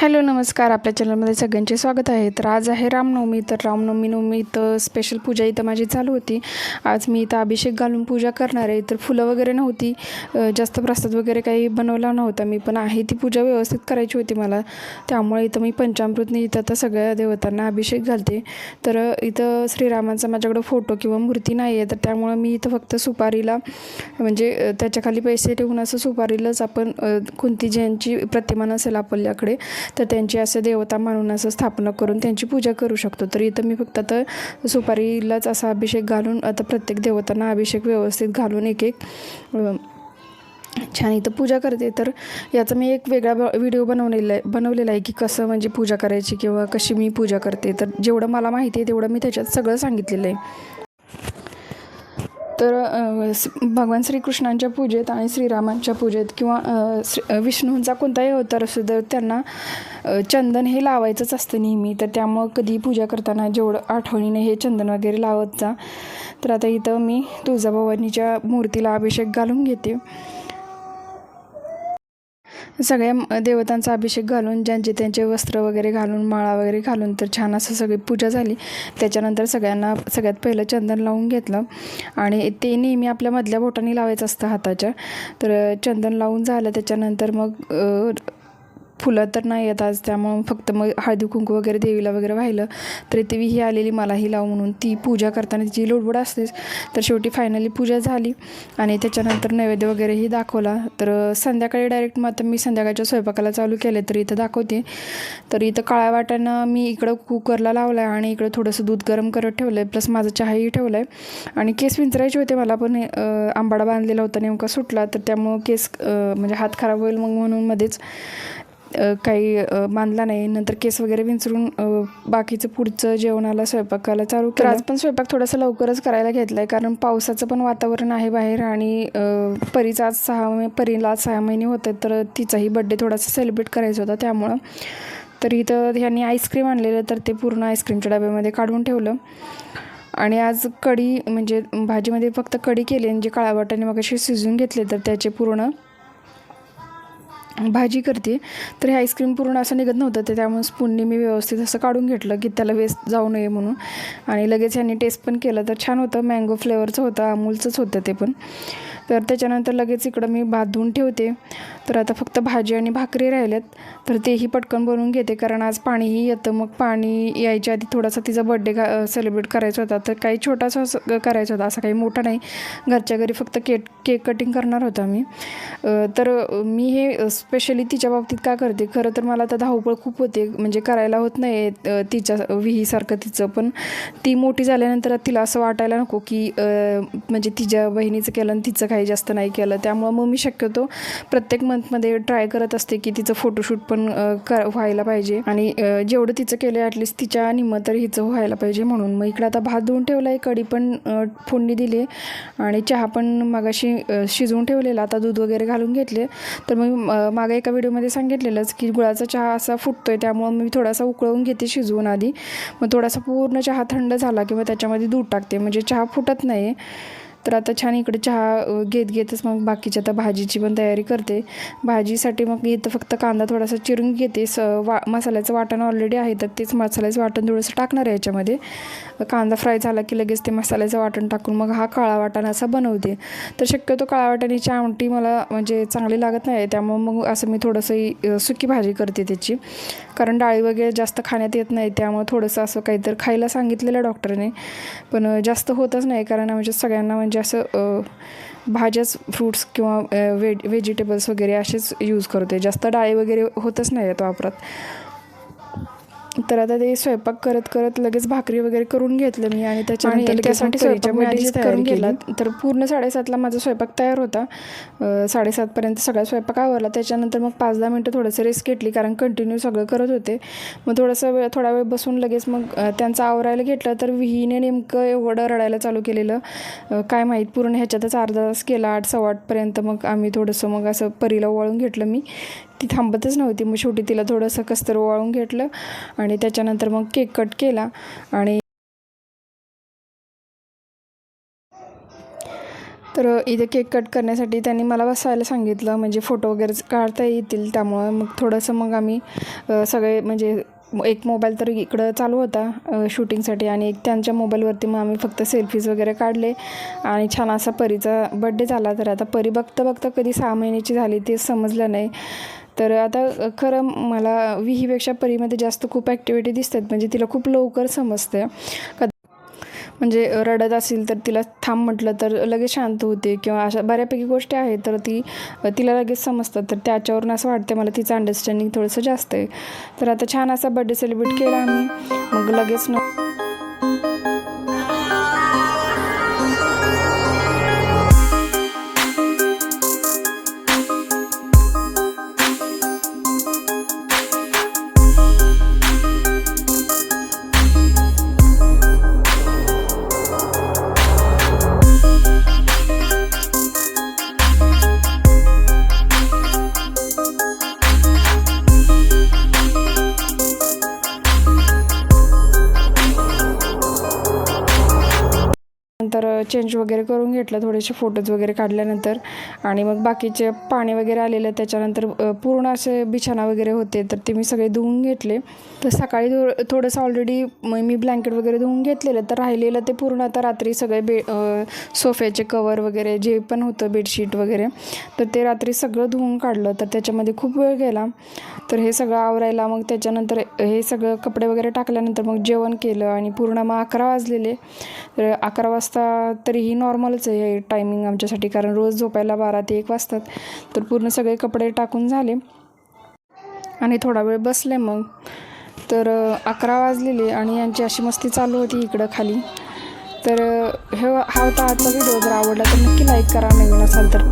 Hello नमस्कार. आपल्या चॅनलमध्ये सगळ्यांचे स्वागत आहे. तर आज आहे रामनवमी. तर रामनवमी नवमी इथं स्पेशल पूजा इथं माझी चालू होती. आज मी इथं अभिषेक घालून पूजा करणार आहे. तर फुलं वगैरे नव्हती. जास्त प्रसाद वगैरे काही बनवला नव्हता मी पण आहे ती पूजा व्यवस्थित करायची होती मला. त्यामुळे इथं मी पंचामृतने इथं आता सगळ्या देवतांना अभिषेक घालते. तर इथं श्रीरामांचा माझ्याकडं फोटो किंवा मूर्ती नाही आहे. तर त्यामुळं मी इथं फक्त सुपारीला म्हणजे त्याच्याखाली पैसे ठेवून असं सुपारीलाच आपण कोणती ज्यांची प्रतिमा नसेल आपल्याकडे तर त्यांची असं देवता मानून असं स्थापना करून त्यांची पूजा करू शकतो. तर इथं मी फक्त आता सुपारीलाच असा अभिषेक घालून आता प्रत्येक देवतांना अभिषेक व्यवस्थित घालून एक एक छान इथं पूजा करते. तर याचा मी एक वेगळा ब- व्हिडिओ बनवलेला आहे बनवलेला आहे की कसं म्हणजे पूजा करायची किंवा कशी मी पूजा करते. तर जेवढं मला माहिती आहे तेवढं मी त्याच्यात सगळं सांगितलेलं आहे. तर भगवान श्रीकृष्णांच्या पूजेत आणि श्रीरामांच्या पूजेत किंवा श्री विष्णूंचा कोणताही अवतार असू तर त्यांना चंदन हे लावायचंच असतं नेहमी. तर त्यामुळं कधी पूजा करताना जेवढं आठवणीने हे चंदन वगैरे लावत जा. तर आता इथं मी तुळजाभवानीच्या मूर्तीला अभिषेक घालून घेते. सगळ्या देवतांचा अभिषेक घालून ज्यांचे त्यांचे वस्त्र वगैरे घालून माळा वगैरे घालून तर छान असं सगळी पूजा झाली. त्याच्यानंतर सगळ्यांना सगळ्यात पहिलं चंदन लावून घेतलं. आणि ते नेहमी आपल्या मधल्या बोटाने लावायचं असतं हाताच्या. तर चंदन लावून झालं. त्याच्यानंतर मग फुलं तर नाही येत आज त्यामुळं फक्त मग हळदी कुंकू वगैरे देवीला वगैरे वाहिलं. तरी ती ही आलेली मलाही लाव म्हणून. ती पूजा करताना तिची लोडबड असतेच. तर शेवटी फायनली पूजा झाली. आणि त्याच्यानंतर नैवेद्य वगैरेही दाखवला. तर संध्याकाळी डायरेक्ट मग आता मी संध्याकाळच्या स्वयंपाकाला चालू केले तर इथं दाखवते. तर इथं काळ्या वाट्यानं मी इकडं कुकरला लावलं आहे आणि इकडं थोडंसं दूध गरम करत ठेवलं आहे प्लस माझा चहाही ठेवला आहे आणि केस विंचरायचे होते मला पण आंबाडा बांधलेला होता नेमका सुटला. तर त्यामुळं केस म्हणजे हात खराब होईल मग म्हणून मध्येच काही बांधला नाही. नंतर केस वगैरे विंचरून बाकीचं पुढचं जेवणाला स्वयंपाकाला चालू केलं आज पण स्वयंपाक थोडासा लवकरच करायला घेतला आहे कारण पावसाचं पण वातावरण आहे बाहेर आणि परीचा आज सहा परीला आज सहा महिने होते तर तिचाही बड्डे थोडासा सेलिब्रेट करायचा होता त्यामुळं. तर इथं ह्यांनी आईस्क्रीम आणलेलं तर ते पूर्ण आईस्क्रीमच्या डब्यामध्ये काढून ठेवलं. आणि आज कढी म्हणजे भाजीमध्ये फक्त कढी केली आणि जे काळ्या वाटाणे मग असे शिजून घेतले तर त्याचे पूर्ण भाजी करते. तर हे आईस्क्रीम पूर्ण असं निघत नव्हतं ते त्यामुळे स्पूनने मी व्यवस्थित असं काढून घेतलं की त्याला वेस्ट जाऊ नये म्हणून. आणि लगेच यांनी टेस्ट पण केलं तर छान होतं. मँगो फ्लेवरचं होतं अमूलचंच होतं ते पण. तर त्याच्यानंतर लगेच इकडं मी भात धुवून ठेवते. तर आता फक्त भाजी आणि भाकरी राहिल्यात. तर तेही पटकन बनवून घेते कारण आज पाणीही येतं. मग पाणी यायच्या आधी थोडासा तिचा बड्डे का सेलिब्रेट करायचा होता. तर काही छोटासा असं करायचा होता असा काही मोठा नाही. घरच्या घरी फक्त केक केक कटिंग करणार होता मी. तर मी हे स्पेशली तिच्या बाबतीत का करते? खरं तर मला आता धावपळ खूप होते. म्हणजे करायला होत नाही तिच्या विहीसारखं तिचं. पण ती मोठी झाल्यानंतर तिला असं वाटायला नको की म्हणजे तिच्या बहिणीचं केलं आणि तिचं काही जास्त नाही केलं. त्यामुळं मग मी शक्यतो प्रत्येक मंथमध्ये ट्राय करत असते की तिचं फोटोशूट पण कर व्हायला पाहिजे. आणि जेवढं तिचं केलं ॲटलिस्ट तिच्या निम्म तर हिचं व्हायला पाहिजे म्हणून. मग इकडं आता भात धुवून ठेवला आहे कढी पण फोडणी दिली आणि चहा पण मगाशी शिजवून ठेवलेला. आता दूध वगैरे घालून घेतले. तर मग मागे एका व्हिडिओमध्ये सांगितलेलंच की गुळाचा चहा असा फुटतो आहे त्यामुळं मी थोडासा उकळवून घेते शिजवून आधी. मग थोडासा पूर्ण चहा थंड झाला किंवा त्याच्यामध्ये दूध टाकते. म्हणजे चहा फुटत नाही तर आता छान इकडे चहा घेत घेतच मग बाकीची आता भाजीची पण तयारी करते. भाजीसाठी मग इथं फक्त कांदा थोडासा चिरून घेते. स वा मसाल्याचं वाटण ऑलरेडी आहे तर तेच मसाल्याचं वाटण थोडंसं टाकणार आहे याच्यामध्ये. कांदा फ्राय झाला की लगेच ते मसाल्याचं वाटण टाकून मग हा काळा वाटाणा असा बनवते तर शक्यतो काळा वाटाण्याची आमटी मला म्हणजे चांगली लागत नाही त्यामुळं मग असं मी थोडंसं सुकी भाजी करते त्याची. कारण डाळी वगैरे जास्त खाण्यात येत नाही त्यामुळं थोडंसं असं काहीतरी खायला सांगितलेलं डॉक्टरने. पण जास्त होतच नाही कारण म्हणजे सगळ्यांना म्हणजे असं भाज्याच फ्रूट्स किंवा वेज व्हेज व्हेजिटेबल्स वगैरे असेच यूज करते जास्त डाळी वगैरे होतच नाही आहेत वापरात. तर आता ते स्वयंपाक करत करत लगेच भाकरी वगैरे करून घेतलं मी आणि त्याच्यानंतर त्यासाठी स्वयंपाक करून गेला तर पूर्ण साडेसातला माझा स्वयंपाक तयार होता. साडेसातपर्यंत सगळा स्वयंपाक आवरला. त्याच्यानंतर मग पाच दहा मिनटं थोडंसं रेस्ट घेतली कारण कंटिन्यू सगळं करत होते. मग थोडंसं वेळ थोडा वेळ बसून लगेच मग त्यांचं आवरायला घेतलं. तर विहीने नेमकं एवढं रडायला चालू केलेलं. काय माहीत पूर्ण ह्याच्यातच अर्धा तास केला. आठ सव्वा आठपर्यंत मग आम्ही थोडंसं मग असं परीला वळून घेतलं मी. ती थांबतच नव्हती. मग शेवटी तिला थोडंसं कस्तर वाळून घेतलं आणि त्याच्यानंतर मग केक कट केला आणि तर इथे केक कट करण्यासाठी त्यांनी मला बसायला सांगितलं. म्हणजे फोटो वगैरे काढता येतील त्यामुळं मग थोडंसं मग आम्ही सगळे म्हणजे एक मोबाईल तर इकडं चालू होता शूटिंगसाठी आणि एक त्यांच्या मोबाईलवरती मग आम्ही फक्त सेल्फीज वगैरे काढले आणि छान असा परीचा बड्डे झाला. तर आता परी बघता बघता कधी सहा महिन्याची झाली ते समजलं नाही. तर आता खरं मला विहीपेक्षा परीमध्ये जास्त खूप ॲक्टिव्हिटी दिसतात. म्हणजे तिला खूप लवकर समजते क म्हणजे रडत असेल तर तिला थांब म्हटलं तर लगेच शांत होते किंवा अशा बऱ्यापैकी गोष्टी आहेत तर ती तिला लगेच समजतात. तर त्याच्यावरून असं वाटतं मला तिचं अंडरस्टँडिंग थोडंसं जास्त आहे. तर आता छान असा बड्डे सेलिब्रेट केला आम्ही. मग लगेच न नंतर चेंज वगैरे करून घेतलं थोडेसे फोटोज वगैरे काढल्यानंतर. आणि मग बाकीचे पाणी वगैरे आलेलं त्याच्यानंतर पूर्ण असे बिछाना वगैरे होते तर ते मी सगळे धुवून घेतले. तर सकाळी थो थोडंसं ऑलरेडी मी ब्लँकेट वगैरे धुवून घेतलेलं तर राहिलेलं ते पूर्ण आता रात्री सगळे बे सोफ्याचे कवर वगैरे जे पण होतं बेडशीट वगैरे तर ते रात्री सगळं धुवून काढलं तर त्याच्यामध्ये खूप वेळ गेला. तर हे सगळं आवरायला मग त्याच्यानंतर हे सगळं कपडे वगैरे टाकल्यानंतर मग जेवण केलं आणि पूर्ण मग अकरा वाजलेले. तर अकरा वाजता तरीही नॉर्मलच आहे टायमिंग आमच्यासाठी कारण रोज झोपायला बारा ते एक वाजतात. तर पूर्ण सगळे कपडे टाकून झाले. आणि थोडा वेळ बसले मग. तर अकरा वाजलेले आणि यांची अशी मस्ती चालू होती इकडं खाली. तर हे हा होता आजचा व्हिडिओ जर आवडला तर नक्की लाईक करा. नवीन असाल तर